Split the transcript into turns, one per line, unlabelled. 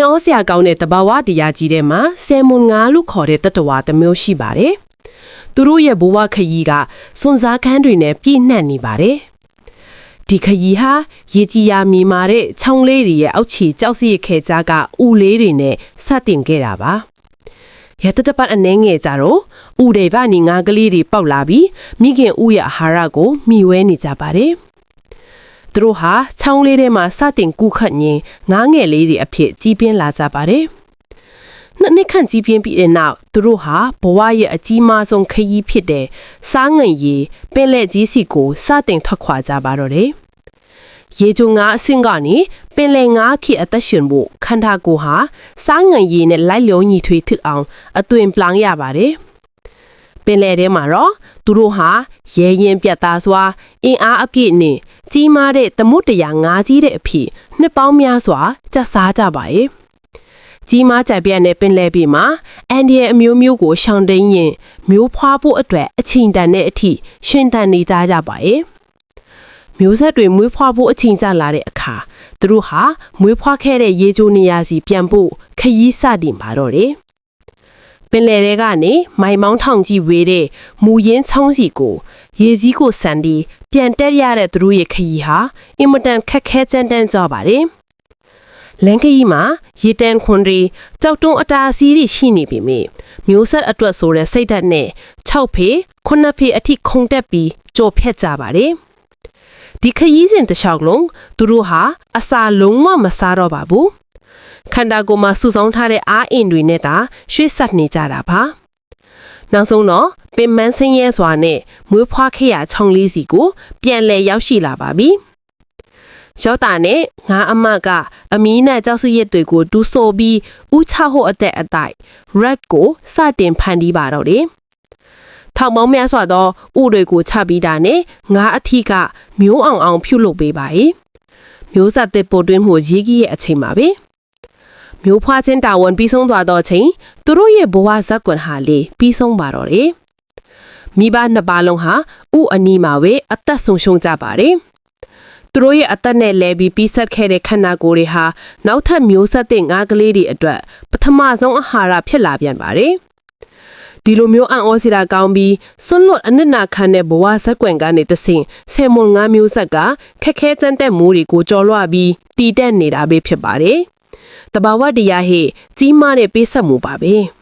င်အောစရာကောင်းတဲ့တဘာဝတရားကြီးထဲမှာဆယ်မွန်ငါလို့ခေါ်တဲ့တတဝါတစ်မျိုးရှိပါတယ်။သူတို့ရဲ့ဘဝခရီးကစွန်စားခန်းတွေနဲ့ပြည့်နှက်နေပါတယ်။ဒီခရီးဟာရေကြီးရာမြေမာတဲ့ချောင်းလေးတွေရဲ့အောက်ခြေကြောက်စီရခဲကြားကဥလေးတွေနဲ့စတင်ခဲ့တာပါ။ရတတပတ်အနေငယ်ကြတော့ဥတွေဗနီငါကလေးတွေပေါက်လာပြီးမိခင်ဥရဲ့အာဟာရကိုမိဝဲနေကြပါတယ်။ သူတို့ဟာချောင်းလေးထဲမှာစတင်ကူးခတ်ရင်းငားငယ်လေးတွေအဖြစ်ကြီးပြင်းလာကြပါတယ်။နှစ်နှစ်ခန့်ကြီးပြင်းပြီးတဲ့နောက်သူတို့ဟာဘဝရဲ့အကြီးမားဆုံးခရီးဖြစ်တဲ့စားငင်ရီပင်လက်ကြီးစီကိုစတင်ထွက်ခွာကြပါတော့တယ်။ရေကြုံငါအဆင့်ကနေပင်လယ်ငါခေအသက်ရှင်ဖို့ခန္ဓာကိုယ်ဟာစားငင်ရီနဲ့လိုက်လျောညီထွေ thức အောင်အသွင်ပလန်ရပါတယ်။ပ င်လယ်ထဲမှာတော့သူတို့ဟာရဲရင်ပြတ်သားစွာအင်အားအပြည့်နဲ့ကြီးမားတဲ့သမုတ်တရားငါးကြီးတဲ့အဖြစ်နှစ်ပေါင်းများစွာကြက်စားကြပါရဲ့ကြီးမားကြပြန့်တဲ့ပင်လယ်ပြင်မှာအန်ဒီရဲ့အမျိုးမျိုးကိုရှောင်တိန်ရင်မျိုးဖွားဖို့အတွက်အချိန်တန်တဲ့အထိရှင်တန်နေကြကြပါရဲ့မျိုးဆက်တွေမွေးဖွားဖို့အချိန်ကျလာတဲ့အခါသူတို့ဟာမွေးဖွားခဲ့တဲ့ရေချိုးနေရာစီပြန်ဖို့ခရီးစတင်ပါတော့တယ် ပင်လယ်ထဲကနေမိုင်မောင်းထောင်ကြီးဝေးတဲ့မူရင်းချောင်းစီကိုရေစည်းကိုဆန်ဒီပြန်တက်ရတဲ့သူတို့ရဲ့ခရီးဟာအင်မတန်ခက်ခဲကြမ်းတမ်းကြပါတယ်။လန်ခရီးမှာရေတန်ခွန်တွေကြောက်တုံးအတားအဆီးတွေရှိနေပြီမြေမျိုးဆက်အတွက်ဆိုတဲ့စိတ်ဓာတ်နဲ့6ဖေ9ဖေအထိခုန်တက်ပြီးကြော်ဖြတ်ကြပါတယ်။ဒီခရီးစဉ်တစ်လျှောက်လုံးသူတို့ဟာအစာလုံးဝမစားတော့ပါဘူး။ ခန္ဓာကိုယ်မှာစုဆောင်းထားတဲ့အားအင်တွေနဲ့သာရွှေ့ဆက်နေကြတာပါနောက်ဆုံးတော့ပင်မန်းဆင်းရဲစွာနဲ့မွေးဖွားခဲ့ရချောင်းလေးစီကို ပြန်လည်ရောက်ရှိလာပါပြီရောက်တာနဲ့ငါအမကအမီးနဲ့ကြောက်စရက်တွေကိုတူးဆိုပြီးဥချဖို့အသက်အတိုက် red ကိုစတင်ဖန်တီးပါတော့တယ်ထောင်ပေါင်းများစွာသောဥတွေကိုချပြီးတာနဲ့ငါအထီးကမျိုးအောင်အောင်ဖြုတ်လုပ်ပေးပါ යි မျိုးဆက်တဲ့ပို့တွင်းမှုရေးကြီးရဲ့အချိန်ပါပဲ မျိုးဖွားချင်းတာဝန်ပြီးဆုံးသွားတော့ချိန်သူတို့ရဲ့ဘဝဇက်ကွန်ဟာလေပြီးဆုံးပါတော့တယ်မိဘနှစ်ပါးလုံးဟာဥအနီးမှာပဲအသက်ဆုံးရှုံးကြပါတယ်သူတို့ရဲ့အသက်နဲ့လဲပြီးပြီးဆက်ခဲ့တဲ့ခန္ဓာကိုယ်တွေဟာနောက်ထပ်မျိုးဆက်တဲ့ငါးကလေးတွေအတွက်ပထမဆုံးအာဟာရဖြစ်လာပြန်ပါတယ်ဒီလိုမျိုးအံ့ဩစရာကောင်းပြီးစွန့်လွတ်အနစ်နာခံတဲ့ဘဝဇက်ကွန်ကနေတဆင့်ဆယ်မွန်ငါးမျိုးဆက်ကခက်ခဲကြမ်းတဲ့မိုးတွေကိုကြော်လွှပြီးတည်တက်နေတာပဲဖြစ်ပါတယ် တဘာဝတရားဟိကြီးမားတဲ့ပေးဆက်မှုပါပဲ။